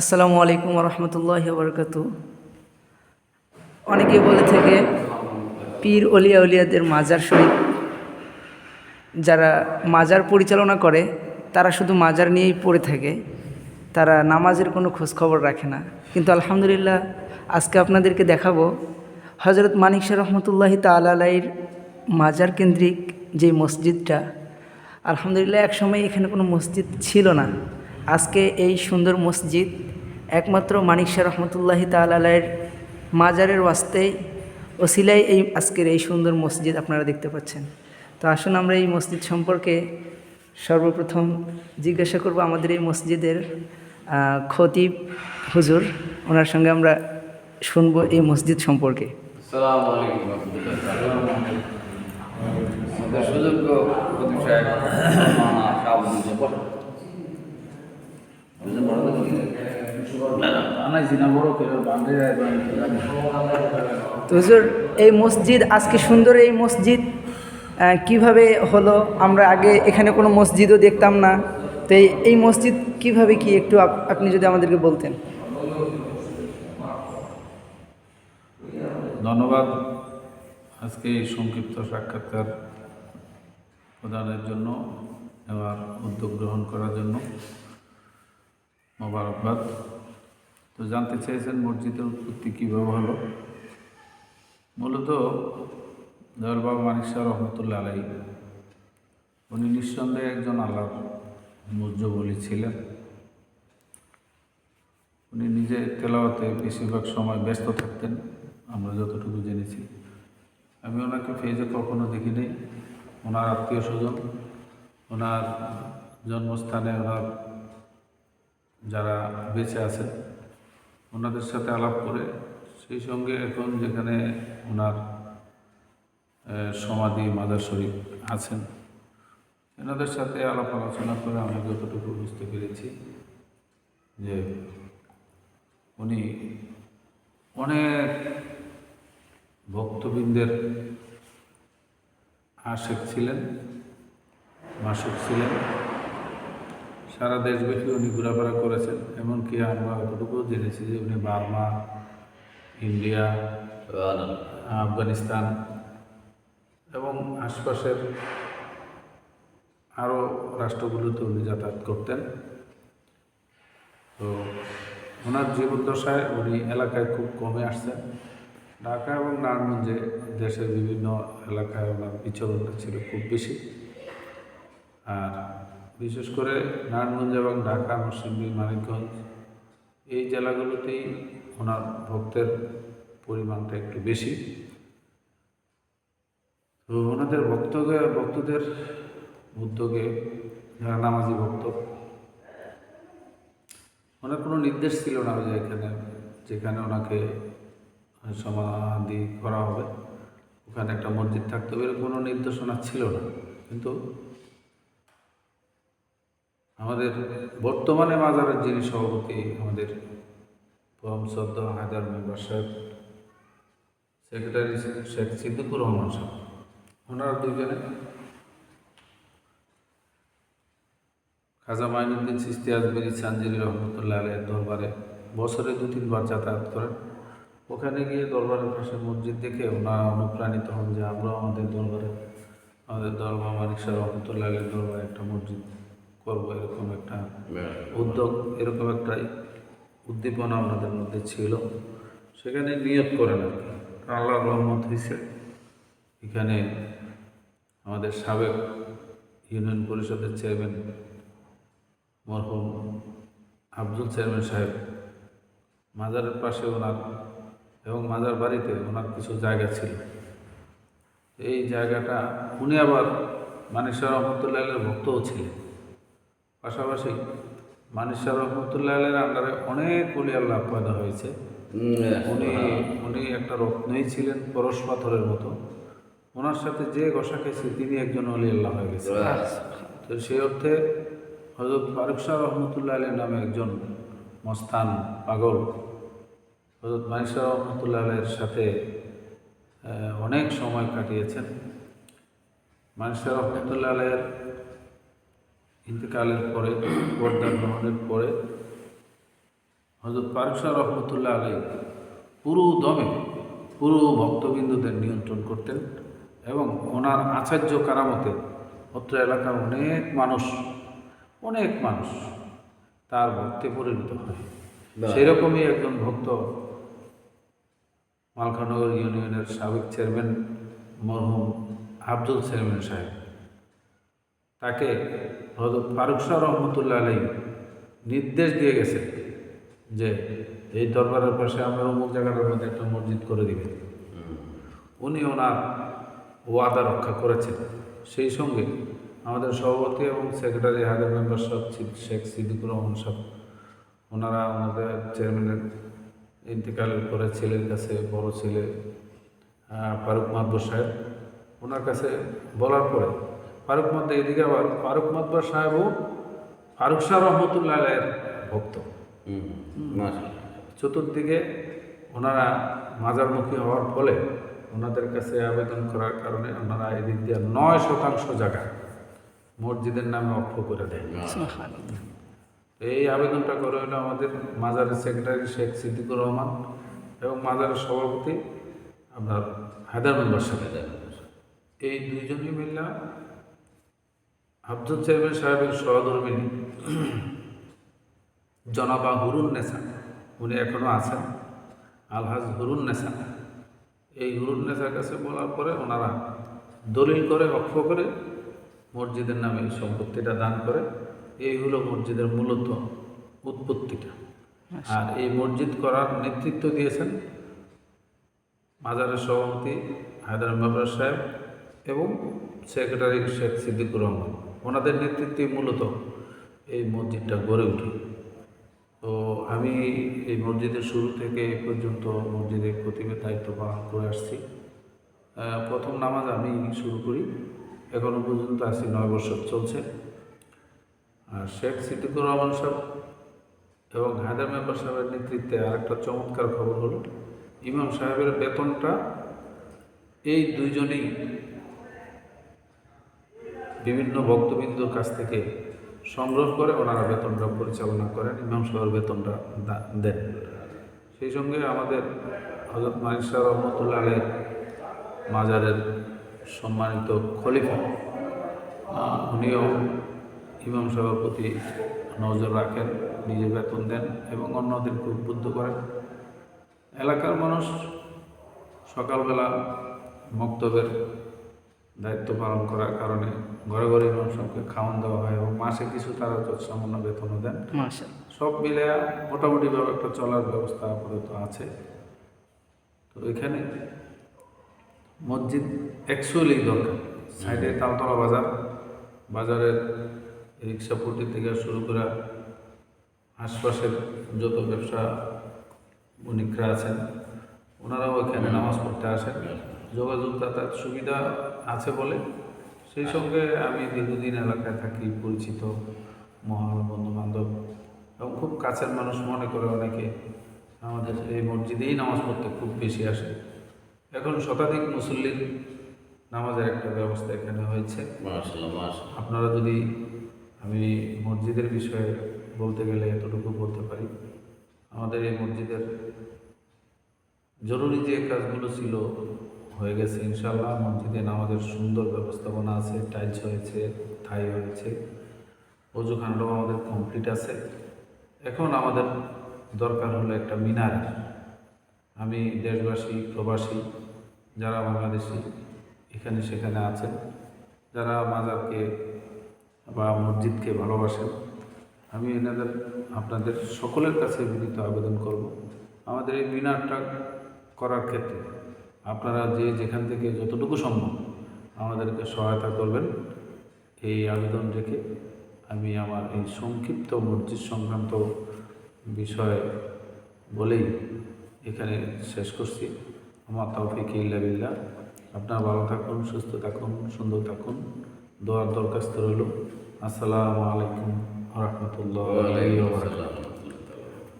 আসসালামু আলাইকুম রহমতুল্লাহ বরকাত অনেকে বলে থাকে, পীর অলিয়া উলিয়াদের মাজার শরীফ। যারা মাজার পরিচালনা করে, তারা শুধু মাজার নিয়েই পড়ে থাকে, তারা নামাজের কোনো খোঁজখবর রাখে না। কিন্তু আলহামদুলিল্লাহ, আজকে আপনাদেরকে দেখাবো হজরত মানিক শাহ রহমতুল্লাহি তালাইর মাজার কেন্দ্রিক যে মসজিদটা, আলহামদুলিল্লাহ একসময় এখানে কোনো মসজিদ ছিল না। আজকে এই সুন্দর মসজিদ একমাত্র মানিক শাহ রহমতুল্লাহি তালাইয়ের মাজারের ওয়াস্তেই ওসিলাই এই আজকের এই সুন্দর মসজিদ আপনারা দেখতে পাচ্ছেন। তো আসুন আমরা এই মসজিদ সম্পর্কে সর্বপ্রথম জিজ্ঞাসা করব আমাদের এই মসজিদের খতিব হুজুর, ওনার সঙ্গে আমরা শুনব এই মসজিদ সম্পর্কে। সুযোগ্য প্রদীপ সাহেব মানা শাহাবুদ্দিন জব্বার বুঝলেন বড় তো হুজুর, এই মসজিদ, আজকে সুন্দর এই মসজিদ কীভাবে হলো? আমরা আগে এখানে কোনো মসজিদও দেখতাম না। তো এই মসজিদ কীভাবে কি একটু আপনি যদি আমাদেরকে বলতেন। ধন্যবাদ। আজকে এই সংক্ষিপ্ত সাক্ষাৎকার প্রদানের জন্য, নেওয়ার উদ্যোগ গ্রহণ করার জন্য। মোবারকবাদ। তো জানতে চেয়েছেন মসজিদের উৎপত্তি কীভাবে হলো? মূলত দয়ালবাবু মানিক শাহ রহমতুল্লাহ আলাই, উনি নিঃসন্দেহে একজন আল্লাহ আল্লাহর মুজ্জবলি ছিলেন। উনি নিজে তেলাওয়াতে বেশিরভাগ সময় ব্যস্ত থাকতেন, আমরা যতটুকু জেনেছি। আমি ওনাকে ফেজে কখনো দেখিনি। ওনার আত্মীয় স্বজন, ওনার জন্মস্থানে ওনার যারা বেঁচে আছেন, ওনাদের সাথে আলাপ করে সেই সঙ্গে এখন যেখানে ওনার সমাধি মাদার শরীফ আছেন, এনাদের সাথে আলাপ আলোচনা করে আমি যতটুকু বুঝতে পেরেছি যে উনি অনেক ভক্তবৃন্দের আশেক ছিলেন, মাসুক ছিলেন। সারা দেশব্যাপী উনি ঘোরাফেরা করেছেন এমনকি আমরা যতটুকু জেনেছি যে উনি বার্মা ইন্ডিয়া আফগানিস্তান এবং আশপাশের আরও রাষ্ট্রগুলোতে উনি যাতায়াত করতেন। তো ওনার জীবদ্দশায় উনি এলাকায় খুব কমে আসছেন। ঢাকা এবং নারায়ণগঞ্জে দেশের বিভিন্ন এলাকায় ওনার বিচরণটা ছিল খুব বেশি। আর বিশেষ করে নারায়ণগঞ্জ এবং ঢাকা নরসিংদী মানিকগঞ্জ, এই জেলাগুলোতেই ওনার ভক্তের পরিমাণটা একটু বেশি। তো ওনাদের ভক্তকে, ভক্তদের উদ্যোগে যারা নামাজি ভক্ত, ওনার কোনো নির্দেশ ছিল না যে এখানে, যেখানে ওনাকে সমাধি করা হবে। ওখানে একটা মসজিদ থাকতে হবে কোনো নির্দেশনা ছিল না। কিন্তু আমাদের বর্তমানে মাজারের যিনি সভাপতি, আমাদের পরম শ্রদ্ধ হায়দার মেম্বার সাহেব, সেক্রেটারি শেখ সিদ্দিকুর রহমান সাহেব। ওনারা দুইজনে খাজা মাইনুদ্দিন সিস্তি আজমেরি চাঞ্জিরি রহমতুল্লাহ আলের দরবারে বছরে দু, তিনবার যাতায়াত করেন। ওখানে গিয়ে দরবারের পাশে মসজিদ দেখে ওনারা অনুপ্রাণিত হন যে আমরাও আমাদের দরবারে, আমাদের দরবার মানিক শাহ রহমতুল্লাহ আলের দরবারে একটা মসজিদ। করব এরকম একটা উদ্যোগ এরকম একটা উদ্দীপনা আমাদের মধ্যে ছিল। সেখানে নিয়োগ করেন আর কি। আল্লাহর রহমত হয়েছে এখানে আমাদের সাবেক ইউনিয়ন পরিষদের চেয়ারম্যান মরহুম আব্দুল চেয়ারম্যান সাহেব মাজারের পাশে ওনার এবং মাজার বাড়িতে ওনার কিছু জায়গা ছিল। এই জায়গাটা উনি আবার মানিসার রহমতুল্লাহ ভক্তও ছিলেন। পাশাপাশি মানিসার রহমতুল্লাহ আলের আন্ডারে অনেক উলি আল্লাহ পয়দা হয়েছে। উনি উনি একটা রত্নই ছিলেন পরশ পাথরের মতো। ওনার সাথে যে গসা খেয়েছে তিনি একজন অলি আল্লাহ হয়ে গেছে। তো সেই অর্থে হজরত ফারুক শাহ রহমতুল্লাহ আলের নামে একজন মস্তান পাগল। হজরত মানিসা রহমতুল্লাহ আলের সাথে অনেক সময় কাটিয়েছেন। মানিসা রহমতুল্লাহ আলের ইন্তেকালের পরে পর্দা গ্রহণের পরে হজরত পারুসা রহমতুল্লাহ আলাই পুরো দমে পুরো ভক্তবিন্দুদের নিয়ন্ত্রণ করতেন এবং ওনার আচার্য কারামতে অত্র এলাকার অনেক মানুষ অনেক মানুষ তার ভক্তে পরিণত হয়। সেরকমই একজন ভক্ত মালখানগর ইউনিয়নের সাবেক চেয়ারম্যান মরহুম আব্দুল চেয়ারম্যান সাহেব। তাকে হজরত ফারুক শাহ রহমতুল্লাহ আলাই নির্দেশ দিয়ে গেছে যে এই দরবারের পাশে আমরা অমুক জায়গাটার মধ্যে একটা মসজিদ করে দিবেন। উনি ওনার ওয়াদা রক্ষা করেছেন। সেই সঙ্গে আমাদের সভাপতি এবং সেক্রেটারি হাজার মেম্বার সাহেব শেখ সিদ্দিকুর রহমান সাহেব ওনারা ওনাদের চেয়ারম্যানের ইন্তেকাল করে ছেলের কাছে বড় ছেলে ফারুক মাহবুব সাহেব ওনার কাছে বলার পরে ফারুক মাদ্দ এদিকে আবার ফারুক মাদবর সাহেবও ফারুক শাহ রহমতুল্লাহ আলাইয়ের ভক্ত। চতুর্দিকে ওনারা মাজারমুখী হওয়ার ফলে ওনাদের কাছে আবেদন করার কারণে ওনারা এদিক দিয়ে নয় শতাংশ জায়গা মসজিদের নামে অক্ষ করে দেয়। সুবহানাল্লাহ। এই আবেদনটা করে হলো আমাদের মাজারের সেক্রেটারি শেখ সিদ্দিকুর রহমান এবং মাজারের সভাপতি আপনার হায়দার মেম্বার সাহেব। এই দুইজনই মিল্লা আব্দুল চেয়ারম্যান সাহেবের সহধর্মিনী জনাবা হুরুন নেসা উনি এখনও আছেন আলহাজ হুরুন নেসা। এই হুরুন নেসার কাছে বলার পরে ওনারা দলিল করে অক্ষ করে মসজিদের নামে এই সম্পত্তিটা দান করে। এই হলো মসজিদের মূলত উৎপত্তিটা। আর এই মসজিদ করার নেতৃত্ব দিয়েছেন মাজারের সভাপতি হায়দার মেম্বার সাহেব এবং সেক্রেটারি শেখ সিদ্দিকুর রহমান। ওনাদের নেতৃত্বে মূলত এই মসজিদটা গড়ে ওঠে। তো আমি এই মসজিদের শুরু থেকে এই পর্যন্ত মসজিদের খতিবের দায়িত্ব পালন করে আসছি। প্রথম নামাজ আমি শুরু করি। এখনও পর্যন্ত আছি নয় বছর চলছে। আর শেখ সিদ্দিকুর রহমান সাহেব এবং হায়দার মেম্বার সাহেবের নেতৃত্বে আরেকটা চমৎকার খবর হলো, ইমাম সাহেবের বেতনটা এই দুইজনেই বিভিন্ন ভক্তবৃন্দর কাছ থেকে সংগ্রহ করে ওনারা বেতনটা পরিচালনা করেন, ইমাম সাহেবের বেতনটা দেন। সেই সঙ্গে আমাদের হজরত মানিক শাহ রহমতুল্লাহ আলের মাজারের সম্মানিত খলিফা উনিও ইমাম সাহেবের প্রতি নজর রাখেন, নিজে বেতন দেন এবং অন্যদেরকে উদ্বুদ্ধ করেন। এলাকার মানুষ সকালবেলা মক্তবের দায়িত্ব পালন করার কারণে ঘরে ঘরে ইমাম সাহেবকে খাওয়ান দেওয়া হয় এবং মাসে কিছু তারা তো সামান্য বেতনও দেন। সব মিলে মোটামুটিভাবে একটা চলার ব্যবস্থা আপাতত আছে। তো এখানে মসজিদ অ্যাকচুয়ালি দরকার। সাইডে তালতলা বাজার। বাজারের রিক্সা রিক্সাপট্টি থেকে শুরু করে আশপাশের যত ব্যবসা বণিকরা আছেন ওনারাও এখানে নামাজ পড়তে আসেন। যোগাযোগ যাতায়াত সুবিধা বলে। সেই সঙ্গে আমি দীর্ঘদিন এলাকায় থাকি পরিচিত মহান বন্ধু বান্ধব এবং খুব কাছের মানুষ মনে করে অনেকে। আমাদের এই মসজিদেই নামাজ পড়তে খুব বেশি আসে। এখন শতাধিক মুসল্লির নামাজের একটা ব্যবস্থা এখানে হয়েছে। আপনারা যদি আমি মসজিদের বিষয়ে বলতে গেলে এতটুকু বলতে পারি আমাদের এই মসজিদের জরুরি যে কাজগুলো ছিল হয়ে গেছে ইনশাল্লাহ মসজিদে নামাজের সুন্দর ব্যবস্থাপনা আছে টাইলস হয়েছে থাই হয়েছে অজুখানটাও আমাদের কমপ্লিট আছে। এখন আমাদের দরকার হলো একটা মিনার। আমি দেশবাসী, প্রবাসী যারা বাংলাদেশি, এখানে সেখানে আছেন, যারা মাজারকে বা মসজিদকে ভালোবাসেন, আমি এনাদের, আপনাদের সকলের কাছে বিনীত আবেদন করব। আমাদের এই মিনারটা করার ক্ষেত্রে আপনারা যে যেখান থেকে যতটুকু সম্ভব আমাদেরকে সহায়তা করবেন। এই আবেদন রেখে আমি আমার এই সংক্ষিপ্ত মসজিদ সংক্রান্ত বিষয় বলেই এখানে শেষ করছি। আমার তৌফিক ইল্লা আপনারা ভালো থাকুন, সুস্থ থাকুন, সুন্দর থাকুন। দোয়ার দরখাস্ত রইল। আসসালামু আলাইকুম রহমতুল্লাহ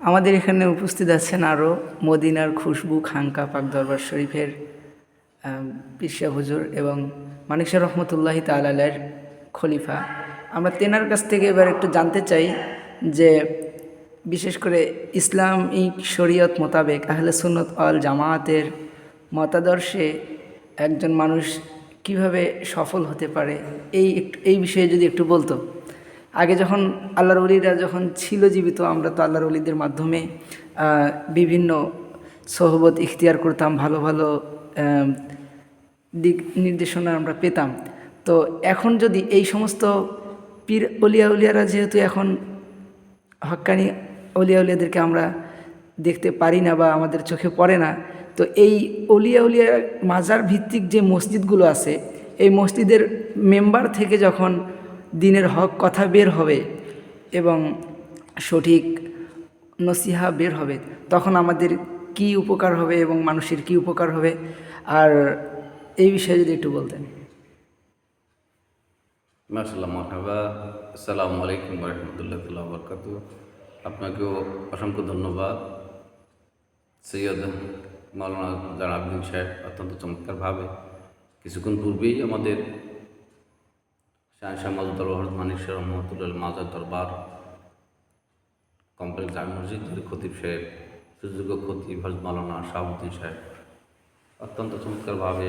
আমাদের এখানে উপস্থিত আছেন আরও মদিনার খুশবু খানকা পাক দরবার শরীফের পিসা হুজুর এবং মানিকশা রহমতুল্লাহি তালের খলিফা। আমরা তেনার কাছ থেকে এবার একটু জানতে চাই যে বিশেষ করে ইসলামিক শরীয়ত মোতাবেক আহলে সুন্নত অল জামায়াতের মতাদর্শে একজন মানুষ কীভাবে সফল হতে পারে, এই এই বিষয়ে যদি একটু বলতো। আগে যখন আল্লাহর অলিরা যখন ছিল জীবিত, আমরা তো আল্লাহর অলিদের মাধ্যমে বিভিন্ন সহবত ইখতিয়ার করতাম, ভালো ভালো দিক নির্দেশনা আমরা পেতাম। তো এখন যদি এই সমস্ত পীর অলিয়া উলিয়ারা যেহেতু এখন হক্কানি অলিয়া উলিয়াদেরকে আমরা দেখতে পারি না বা আমাদের চোখে পড়ে না, তো এই অলিয়া উলিয়া মাজার ভিত্তিক যে মসজিদগুলো আছে, এই মসজিদের মেম্বার থেকে যখন দিনের হক কথা বের হবে এবং সঠিক নসিহা বের হবে, তখন আমাদের কি উপকার হবে এবং মানুষের কি উপকার হবে? আর এই বিষয়ে যদি একটু বলতেন। মাসাল্লাহ মহাবা আসসালামু আলাইকুম রহমতুল্লাহ বরকাত আপনাকেও অসংখ্য ধন্যবাদ। সৈয়দ মাওলানা জান আব্দিন সাহেব অত্যন্ত চমৎকারভাবে কিছুক্ষণ পূর্বেই আমাদের শাহ মাজুদুর রহমান মানিশ্বর রহমতুল্লাহ মাজার দরবার, কমপ্লেক্স জামি মসজিদের খতিব সাহেব, সুযোগ্য খতিব হজ মাওলানা শাহাবুদ্দিন সাহেব। অত্যন্ত চমৎকারভাবে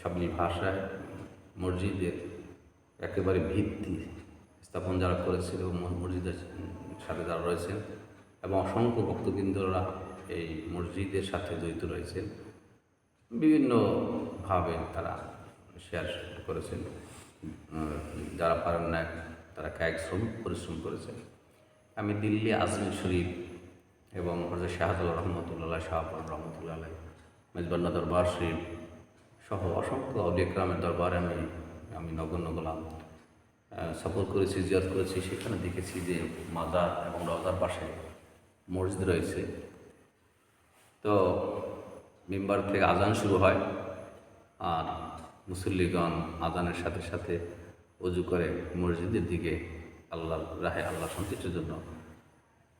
সাবলি ভাষায় মসজিদের একেবারে ভিত্তি স্থাপন যারা করেছিল মসজিদের সাথে যারা রয়েছেন এবং অসংখ্য ভক্তবৃন্দরা এই মসজিদের সাথে জড়িত রয়েছেন। বিভিন্নভাবে তারা শেয়ার করেছেন। যারা পারেন না, তারা কায়িক শ্রম, পরিশ্রম করেছেন। আমি দিল্লি আজমির শরীফ এবং হজরত শাহদুল রহমতুল্লাহ, শাহপুর রহমতুল্লাহ মেজবান্না দরবার শরীফ সহ অসংখ্য অলিয়াক্রামের দরবারে আমি আমি নগণ্য গোলাম। সফর করেছি, জিয়ারত করেছি, সেখানে দেখেছি যে মাজার এবং রওজার পাশে মসজিদ রয়েছে। তো মেম্বার থেকে আজান শুরু হয়, আর মুসল্লিগণ আজানের সাথে সাথে অজু করে মসজিদের দিকে আল্লাহ রাহে আল্লাহ সন্তুষ্টির জন্য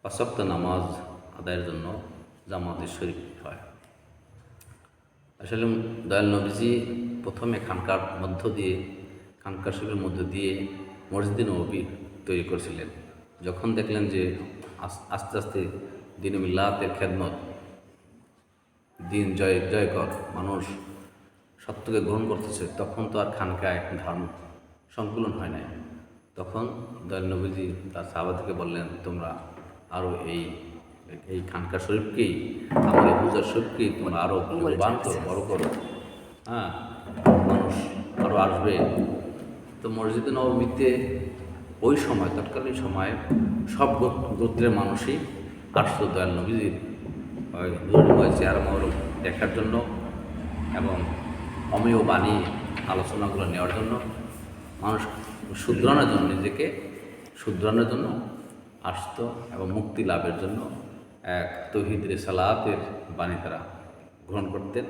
পাঁচক্ত নামাজ আদায়ের জন্য জামাতে শরীফ হয়। আসলে দয়াল নবীজি প্রথমে খানকার মধ্য দিয়ে, খানকার শরীফের মধ্য দিয়ে মসজিদ নবী তৈরি করেছিলেন। যখন দেখলেন যে আস্তে আস্তে দিন মিল্লাতের খেদমত, দিন জয় জয় কর মানুষ সত্যকে গ্রহণ করতেছে তখন তো আর খানকায় ধর্ম সংকুলন হয় নাই। তখন দয়াল নবীজি তার সাহাবাদিকে বললেন তোমরা আরও এই এই খানকা শরীফকেই আমার এই পূজার শরীফকেই তোমরা আরও বান করো বড় করো। হ্যাঁ মানুষ আরও আসবে। তো মসজিদে নবমীতে ওই সময় তৎকালীন সময়ে সব গোত্রের মানুষই আসতো দয়াল নবীজির মহরম দেখার জন্য এবং অমেয় বাণী আলোচনাগুলো নেওয়ার জন্য, মানুষ শুধরানোর জন্য, নিজেকে শুধরানোর জন্য আসতো এবং মুক্তি লাভের জন্য এক তহিদ সালাতের বাণী তারা গ্রহণ করতেন।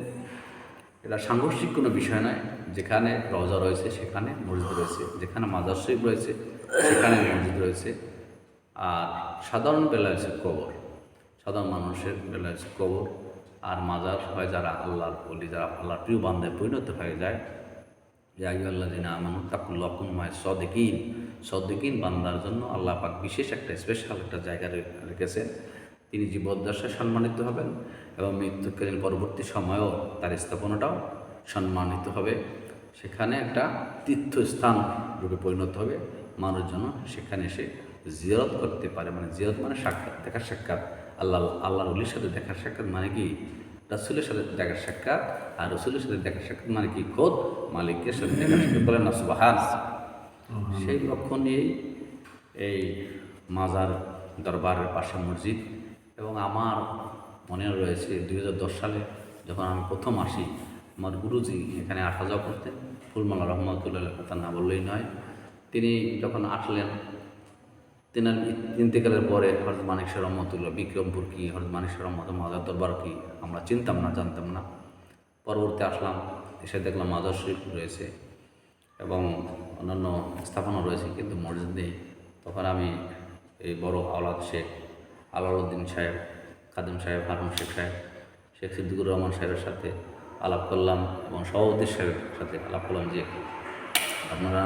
এটা সাংঘর্ষিক কোনো বিষয় নয়, যেখানে রজা রয়েছে, সেখানে মসজিদ রয়েছে, যেখানে মাজার শরীফ রয়েছে, সেখানে মসজিদ রয়েছে। আর সাধারণ বেলায় হচ্ছে কবর, সাধারণ মানুষের বেলায় হচ্ছে কবর আর মাজার হয় যারা আল্লাহর বলি, যারা আল্লাহর প্রিয় বান্ধায় পরিণত হয়ে যায় আল্লাহ দিন আমানু তাকুল্লাকুমায় সদিকিন। সদিকিন বান্দার জন্য আল্লাহ পাক বিশেষ একটা স্পেশাল একটা জায়গা রেখেছেন। তিনি জীবদ্দশায় সম্মানিত হবেন এবং মৃত্যুকালীন পরবর্তী সময়েও তার স্থাপনাটাও সম্মানিত হবে। সেখানে একটা তীর্থস্থান রূপে পরিণত হবে। মানুষ যেন সেখানে এসে জিয়ারত করতে পারে মানে জিয়ারত মানে সাক্ষাৎ, দেখার সাক্ষাৎ। আল্লাহ আল্লাহ অলির সাথে দেখার সাক্ষাৎ মানে কি? রাসুলের সাথে দেখার সাক্ষাৎ। আর রসুলের সাথে দেখার সাক্ষাৎ মানে কি? খোদ মালিকের সাথে দেখার সাক্ষাৎ বলেন না সুবাহান। সেই লক্ষ্য নিয়েই এই মাজার দরবারের পাশে মসজিদ এবং আমার মনে রয়েছে দু হাজার দশ সালে যখন আমি প্রথম আসি আমার গুরুজি এখানে আসা যাওয়া করতেন। ফুলমালা রহমতুল্লাহ কথা না বললেই নয়। তিনি যখন আসলেন তিনার ইন্তেকালের পরে হরত মানিকশ্বর রহমতুল্লাহ বিক্রমপুর কী হরত মানিকশ্বর রহমত মাজার দরবার কী আমরা চিনতাম না, জানতাম না। পরবর্তী আসলাম, এসে দেখলাম মাজার শরীফ রয়েছে এবং অন্যান্য স্থাপনা রয়েছে কিন্তু মসজিদ নেই। তখন আমি এই বড় আওলাদ শেখ আলাউদ্দিন সাহেব, খাদিম সাহেব, হারুন শেখ সাহেব, শেখ সিদ্দিকুর রহমান সাহেবের সাথে আলাপ করলাম এবং সভাপতি সাহেবের সাথে আলাপ করলাম যে আপনারা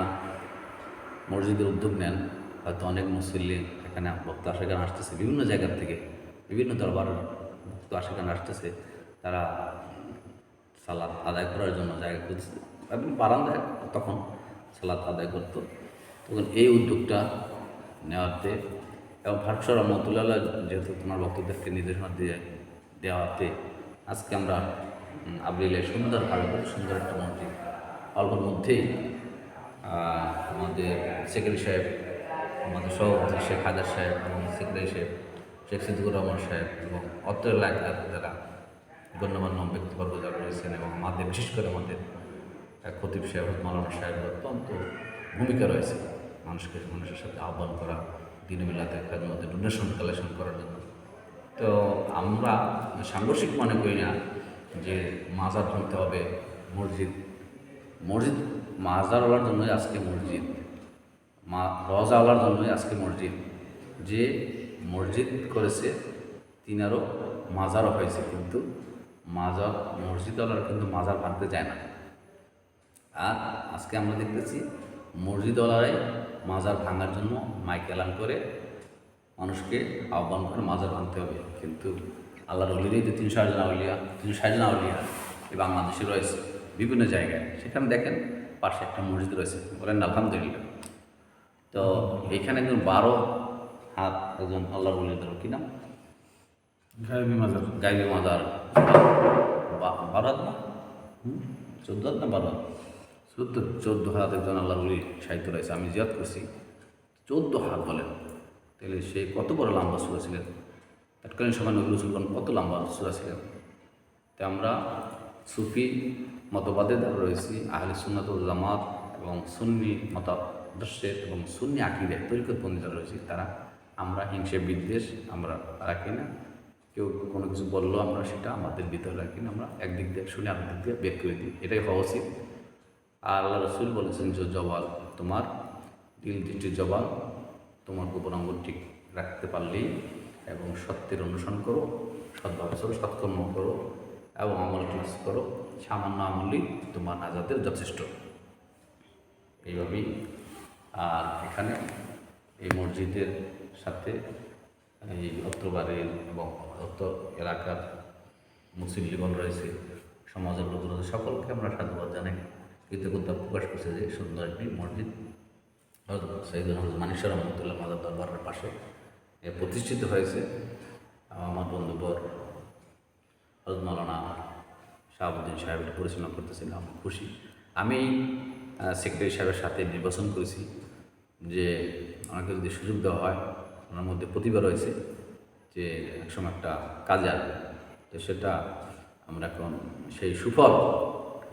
মসজিদের উদ্যোগ নেন। হয়তো অনেক মুসল্লি এখানে ভক্ত আশেখান আসতেছে, বিভিন্ন জায়গার থেকে, বিভিন্ন দরবার ভক্ত আশেখান আসতেছে, তারা সালাদ আদায় করার জন্য জায়গা খুঁজছে। এবং বারান্দায় তখন সালাদ আদায় করতো। তখন এই উদ্যোগটা নেওয়াতে এবং ভাটসর রহমতুল্লাহ যেহেতু তোমার ভক্তদেরকে নির্দেশনা দিয়ে দেওয়াতে আজকে আমরা আবরিলে সুন্দরভাবে খুব সুন্দর একটা মসজিদ অল্পের মধ্যেই আমাদের সেক্রেটারি সাহেব আমাদের সভাপতি শেখ হাজার সাহেব এবং সেক্রেটারি সাহেব, শেখ সিদ্দিকুর রহমান সাহেব এবং অত্র এলাকার যারা গণ্যমান্য ব্যক্তিবর্গ যারা রয়েছেন এবং আমাদের, বিশেষ করে আমাদের খতিব সাহেব মালানা সাহেব অত্যন্ত ভূমিকা রয়েছে মানুষকে, মানুষের সাথে আহ্বান করা, দিন মিলাতে মধ্যে ডোনেশন কালেকশন করার জন্য। তো আমরা সাংঘর্ষিক মনে করি না যে মাজার ভাঙতে হবে মসজিদ। মসজিদ মাজারওয়ালার জন্যই আজকে মসজিদ। মা রজাওয়ালার জন্যই আজকে মসজিদ। যে মসজিদ করেছে, তিনারও মাজারও হয়েছে, কিন্তু মাজার, মসজিদওয়ালার কিন্তু মাজার ভাঙতে যায় না। আর আজকে আমরা দেখতেছি, মসজিদওয়ালারাই মাজার ভাঙার জন্য মাইক এলান করে মানুষকে আহ্বান করে মাজার ভাঙতে হবে। কিন্তু আল্লাহর অলিরই যে তিনশো ষাট জন আউলিয়া, তিনশো ষাট জন আউলিয়া এই বাংলাদেশে রয়েছে, বিভিন্ন জায়গায়। সেখানে দেখেন পাশে একটা মসজিদ রয়েছে। বলেন, আলহামদুলিল্লাহ। তো এখানে একজন বারো হাত একজন আল্লাহর অলিদের কি নাম? গায়েবী মাজার। গাইবি মাদার বারো হাত না? চোদ্দ হাত না বারো হাত? চোদ্দ চোদ্দ হাত একজন আল্লাহর উলি সাহিত্য রয়েছে আমি জিয়াদ করছি। চোদ্দ হাত বলেন। তাহলে সে কত বড় লম্বা সুরা ছিলেন তৎকালীন সময় নজরুল সুলতান কত লম্বা সুরা ছিলেন তো আমরা সুফি মতবাদের যারা রয়েছি আহলে সুন্নাতুল জামাত এবং সুন্নি মতাদর্শের এবং সুন্নি আকিদের যারা রয়েছে, তারা আমরা হিংসে বিদ্বেষ আমরা রাখি না। কেউ কোনো কিছু বলল আমরা সেটা আমাদের ভিতরে রাখি না, আমরা একদিক দিয়ে শুনে দিক দিয়ে বের করে দিই, এটাই হওয়া উচিত। আর আল্লাহ রসুল বলেছেন, যে জবাল তোমার দিল দৃষ্টির জবাল, তোমার গোপন অঙ্গ ঠিক রাখতে পারলেই এবং সত্যের অনুসরণ করো সদ্ভাবে চলো সৎকর্ম করো এবং আমল ক্লাস করো, সামান্য আমলই তোমার নাজাদের যথেষ্ট। এইভাবেই আর এখানে এই মসজিদের সাথে এই অত্রবাড়ির এবং অত্র এলাকার মুসলিমগণ রয়েছে, সমাজের লোক রয়েছে, সকলকে আমরা সাধুবাদ জানাই, কৃতজ্ঞতা প্রকাশ করছে যে সুন্দর একটি মসজিদ। সৈয়দ মানিশ্বর রহমতুল্লাহ মাদার দরবারের পাশে প্রতিষ্ঠিত হয়েছে। আমার বন্ধুবর হজরত মৌলানা শাহাবুদ্দিন সাহেব এটা পরিচালনা করতেছিলাম, খুশি। আমি সেক্রেটারি সাহেবের সাথে নির্বাচন করেছি। যে আমাকে যদি সুযোগ দেওয়া হয় ওনার মধ্যে প্রতিভা রয়েছে যে একসময় একটা কাজে আসবে। তো সেটা আমরা এখন সেই সুফল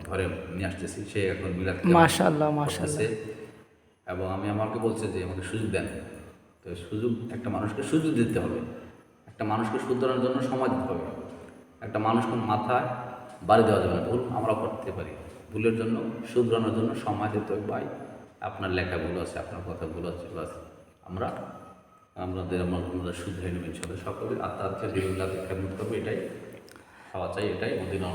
ঘরে নিয়ে আসতেছি। সে এখন মিলাদ মাশাআল্লাহ, মাশাআল্লাহ। করতেছে। এবং আমি আমাকে বলছে যে আমাকে সুযোগ দেন। তো সুযোগ একটা মানুষকে সুযোগ দিতে হবে। একটা মানুষকে শুধরানোর জন্য সময় দিতে হবে। একটা মানুষকে মাথায় বাড়ি দেওয়া যাবে না। ভুল আমরা করতে পারি। ভুলের জন্য শুধরানোর জন্য সময় দিতে হবে। ভাই আপনার ভুল আছে, আপনার কথা ভুল আছে, বাস আমরা, আমাদের আমরা শুধরে নেবেন সবাই সকলে আত্মা আত্মা দিল্লাতে খেদমত করব, এটাই খাওয়া চাই, এটাই মদিনা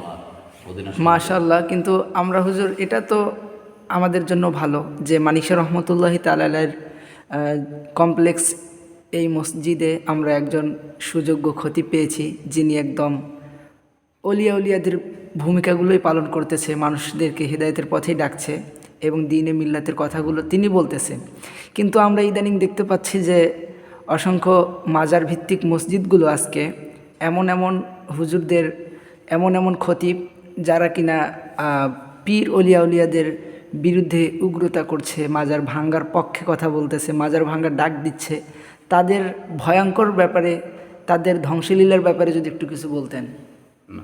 মাশাল্লাহ কিন্তু আমরা হুজুর, এটা তো আমাদের জন্য ভালো যে মানিশা রহমতুল্লাহ তালালের কমপ্লেক্স এই মসজিদে আমরা একজন সুযোগ্য ক্ষতি পেয়েছি, যিনি একদম অলিয়া উলিয়াদের ভূমিকাগুলোই পালন করতেছে, মানুষদেরকে হৃদায়তের পথেই ডাকছে। এবং দিনে মিল্লাতের কথাগুলো তিনি বলতেছেন কিন্তু আমরা ইদানিং দেখতে পাচ্ছি যে অসংখ্য মাজার ভিত্তিক মসজিদগুলো আজকে এমন এমন হুজুরদের, এমন এমন খতিব যারা কিনা পীর অলিয়া উলিয়াদের বিরুদ্ধে উগ্রতা করছে, মাজার ভাঙ্গার পক্ষে কথা বলতেছে, মাজার ভাঙ্গার ডাক দিচ্ছে। তাদের ভয়ঙ্কর ব্যাপারে, তাদের ধ্বংসলীলার ব্যাপারে যদি একটু কিছু বলতেন।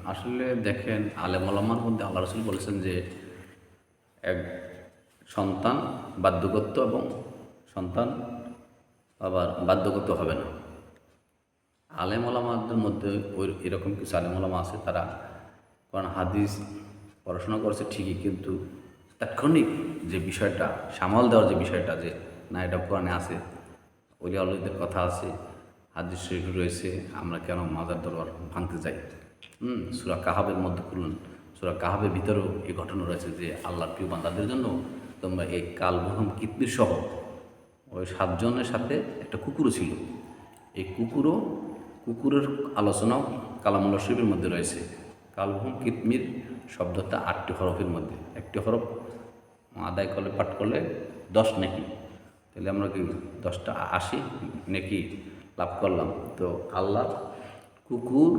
আসলে দেখেন, আলেম আলামার মধ্যে আল্লাহ রসুল বলেছেন যে, এক সন্তান বাধ্যগত এবং সন্তান আবার বাধ্যগত হবে না। আলেম আলামাদের মধ্যে ওই এরকম কিছু আলেম আলামা আছে, তারা কোরআন, হাদিস পড়াশোনা করেছে ঠিকই, কিন্তু তাৎক্ষণিক যে বিষয়টা, সামাল দেওয়ার যে বিষয়টা যে না, এটা কোরআনে আছে ওলি আলুদের কথা আছে, হাদিস শরীফ রয়েছে, আমরা কেন মাজার দরবার ভাঙতে যাই? হুম, সুরা কাহাবের মধ্যে খুলুন। সুরা কাহাবের ভিতরেও এই ঘটনা রয়েছে যে আল্লাহর প্রিয় বান্দাদের জন্য তোমরা এই কালবহম কিতনির সহ ওই সাতজনের সাথে একটা কুকুরও ছিল। এই কুকুরও, কুকুরের আলোচনাও কালামুল্লা শরীফের মধ্যে রয়েছে। কালভুম কিতমির শব্দটা আটটি হরফের মধ্যে। একটি হরফ আদায় করলে, পাঠ করলে দশ নাকি? তাহলে আমরা কি দশটা আশি নাকি লাভ করলাম? তো আল্লাহ কুকুর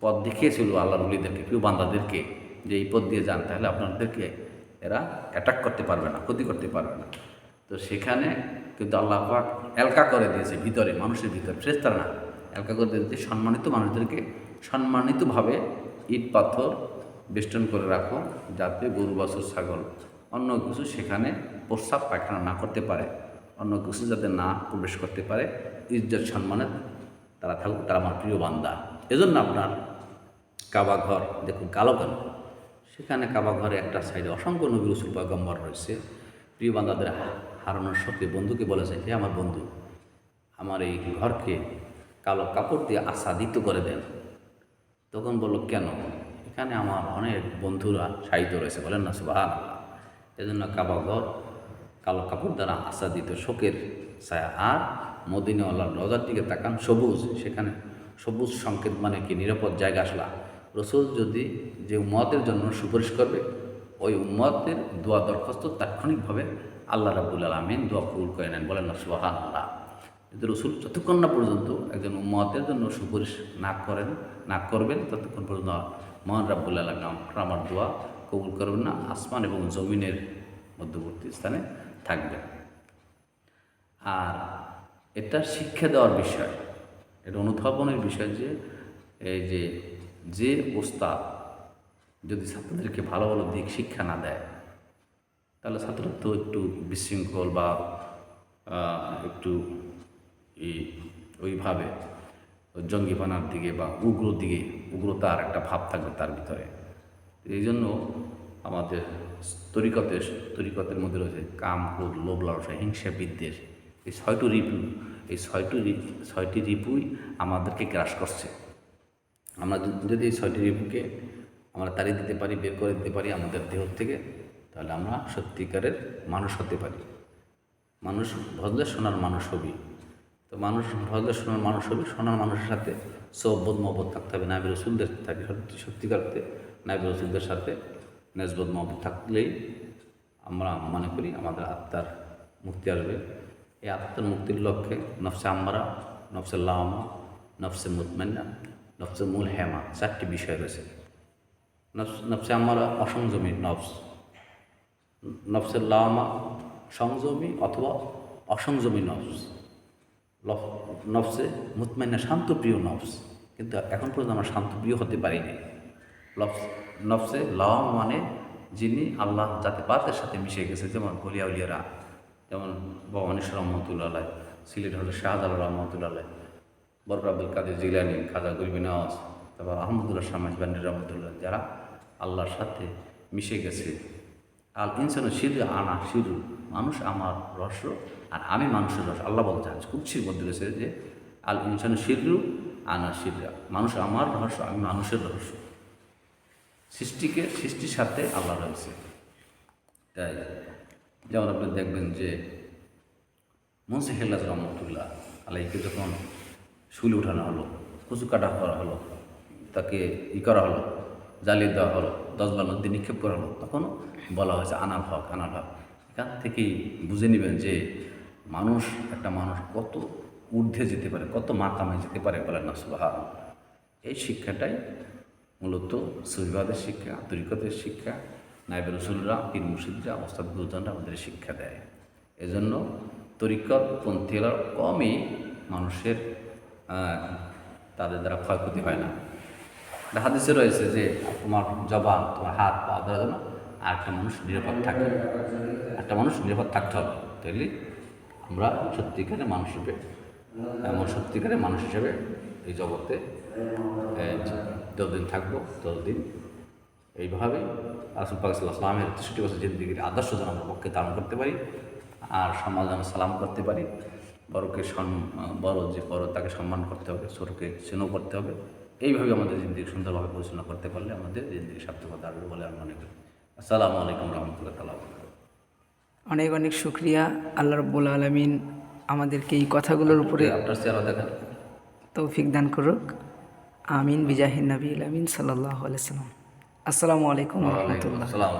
পথ দেখিয়েছিল আল্লাহ রুলিদেরকে কেউ বান্দাদেরকে, যে এই পথ দিয়ে যান, তাহলে আপনাদেরকে এরা অ্যাটাক করতে পারবে না, ক্ষতি করতে পারবে না। তো সেখানে কিন্তু আল্লাহ পাক এলকা করে দিয়েছে ভিতরে, মানুষের ভিতরে ফ্রেস্তারা না, এলকা করে দিয়েছে, সম্মানিত মানুষদেরকে সম্মানিতভাবে ইট পাথর বেষ্টন করে রাখো, যাতে গরু, বাছুর, ছাগল, অন্য কিছু সেখানে প্রস্রাব পায়খানা না করতে পারে, অন্য কিছু যাতে না প্রবেশ করতে পারে, ইজ্জত সম্মানে তারা থাকুক, তারা আমার প্রিয় বান্দা। এজন্য আপনার কাবা ঘর দেখুন কালো কেন সেখানে কাবা ঘরে একটা সাইডে অসংখ্য নবী রসুল পয়গম্বর রয়েছে। প্রিয় বান্দাদের হারানোর শক্তি বন্ধুকে বলেছে, হে আমার বন্ধু, আমার এই ঘরকে কালো কাপড় দিয়ে আচ্ছাদিত করে দেন। তখন বলল, কেন? এখানে আমার অনেক বন্ধুরা সাহিত্য রয়েছে। বলেন না সুবাহ এজন্য কাবা ঘর কালো কাপড় দ্বারা আচ্ছাদিত, শোকের ছায়া। আর মদিনাওয়ালার রজার দিকে তাকান, সবুজ, সেখানে সবুজ সংকেত মানে কি? নিরাপদ জায়গা আসলা। রসুল যদি যে উম্মতের জন্য সুপারিশ করবে, ওই উম্মতের দোয়া দরখাস্ত তাৎক্ষণিকভাবে আল্লাহ রাবুল আলমিন দোয়া কবুল করে নেন, বলেন না সুবাহান আল্লাহ কিন্তু রসুল যতক্ষণ না পর্যন্ত একজন উম্মতের জন্য সুপারিশ না করেন, না করবেন, ততক্ষণ পর্যন্ত মহান রাব্বুল আলমিন আমার দোয়া কবুল করবেন না, আসমান এবং জমিনের মধ্যবর্তী স্থানে থাকবেন। আর এটা শিক্ষা দেওয়ার বিষয়, এটা অনুধাবনের বিষয় যে, এই যে যে ওস্তাদ যদি ছাত্রদেরকে ভালো ভালো দিক শিক্ষা না দেয়, তাহলে ছাত্ররা তো একটু বিশৃঙ্খল বা একটু ওইভাবে জঙ্গিপানার দিকে বা উগ্র দিকে, উগ্রতার একটা ভাব থাকবে তার ভিতরে। এই জন্য আমাদের তরিকতের তরিকতের মধ্যে রয়েছে কাম, ক্রোধ, লোভ, লালসা, হিংসা, বিদ্বেষ। এই ছয়টি রিপু, এই ছয়টি ছয়টি রিপুই আমাদেরকে গ্রাস করছে। আমরা যদি- ছয়টি রিপুকে আমরা তাড়িয়ে দিতে পারি, বের করে দিতে পারি আমাদের দেহ থেকে, তাহলে আমরা সত্যিকারের মানুষ হতে পারি। মানুষ ভজলে সোনার মানুষ হবি। তো মানুষ ভজলে সোনার মানুষ হবি, সোনার মানুষের সাথে সৌবোধ মহব্বত থাকতে হবে। নাবি রসুলদের থাকে সত্যি সত্যিকারতে নাবি রসুলদের সাথে নেজবোধ মহব্বত থাকলেই আমরা মনে করি আমাদের আত্মার মুক্তি আসবে। এই আত্মার মুক্তির লক্ষ্যে নফসে আম্মারা নফসে লামা নফসে মুতমান্না নফসে মূল হেমা, চারটি বিষয় রয়েছে। নফস নফসে আমার অসংযমী নফস। নফসের লামা সংযমী অথবা অসংযমী নফস। নফসে মুতমাইনা শান্তপ্রিয় নফস। কিন্তু এখন পর্যন্ত আমরা শান্তপ্রিয় হতে পারিনি। লফস নফসে লাওয়া মানে যিনি আল্লাহ যাতে পাতের সাথে মিশে গেছে। যেমন গলিয়া উলিয়ারা, যেমন ভবানীশ্বর রহমতুল্লাহ সিলেট হল শাহজালাল রহমতুল্লাহ আলাই বরফ আব্দুল কাদের জিলানি, খাজা গরিবী নওয়াজ, তারপর আহমদুল্লাহ শামাজ বান্ডির রহমতুল্লাহ, যারা আল্লাহর সাথে মিশে গেছে। আল ইনসান সির আনা সিরু মানুষ আমার রহস্য আর আমি মানুষের রস। আল্লাহ বলতে আছে কুচ্ছির মধ্যে রয়েছে যে আল ইনসান সিরু আনা সিররা মানুষ আমার রহস্য আমি মানুষের রহস্য সৃষ্টিকে, সৃষ্টির সাথে আল্লাহ রয়েছে। তাই যেমন আপনি দেখবেন যে মুন্সি হেল্লাজ রহমতুল্লাহ আলাইকে যখন শুলে উঠানো হলো, কচু কাটা করা হলো, তাকে ই করা হলো, জ্বালিয়ে দেওয়া হলো, দশ বার নদী নিক্ষেপ করা হলো। তখন বলা হয়েছে, আনাল হক আনাল হক। এখান থেকেই বুঝে নেবেন যে মানুষ, একটা মানুষ কত ঊর্ধ্বে যেতে পারে, কত মাকামে যেতে পারে বলেন না সুবাহ এই শিক্ষাটাই মূলত সহিবাদের শিক্ষা, তরিকতের শিক্ষা, নাইব রসুলরা, পীর মুর্শিদরা, ওস্তাদ গুরুজনরা আমাদের শিক্ষা দেয়। এজন্য তরিকত পন্থীরা কমই মানুষের তাদের দ্বারা ক্ষয়ক্ষতি হয় না। হাদিসে রয়েছে যে, তোমার জবান, তোমার হাত, পা দেওয়ার জন্য আর একটা মানুষ নিরাপদ থাকে একটা মানুষ নিরাপদ থাকতে হবে। তাইলে আমরা সত্যিকারের মানুষ হিসেবে, এমন সত্যিকারের মানুষ হিসেবে এই জগতে যতদিন থাকব, ততদিন এইভাবে সাল্লাহ সাল্লামের তেষট্টি বছর জিন্দিগির আদর্শ যেন আমরা পক্ষে ধারণ করতে পারি, আর সমাজ যেন সালাম করতে পারি বড়কে বড় যে বড় তাকে সম্মান করতে হবে ছোটকে স্নেহ করতে হবে। এইভাবে আমাদের জিন্দিগি সুন্দরভাবে পরিচালনা করতে পারলে আমাদের জিন্দিগি সার্থকতা আসবে বলে আমি মনে করি। আসসালামু আলাইকুম রহমতুল্লাহ তালা অনেক অনেক শুক্রিয়া। আল্লাহ রব্বুল আলমিন আমাদেরকে এই কথাগুলোর উপরে আপনার চেহারা দেখা তৌফিক দান করুক। আমিন বিজাহিন নবী আলমিন সাল্লাহ আলাইসালাম আসসালামু আলাইকুম রহমতুল্লাহ।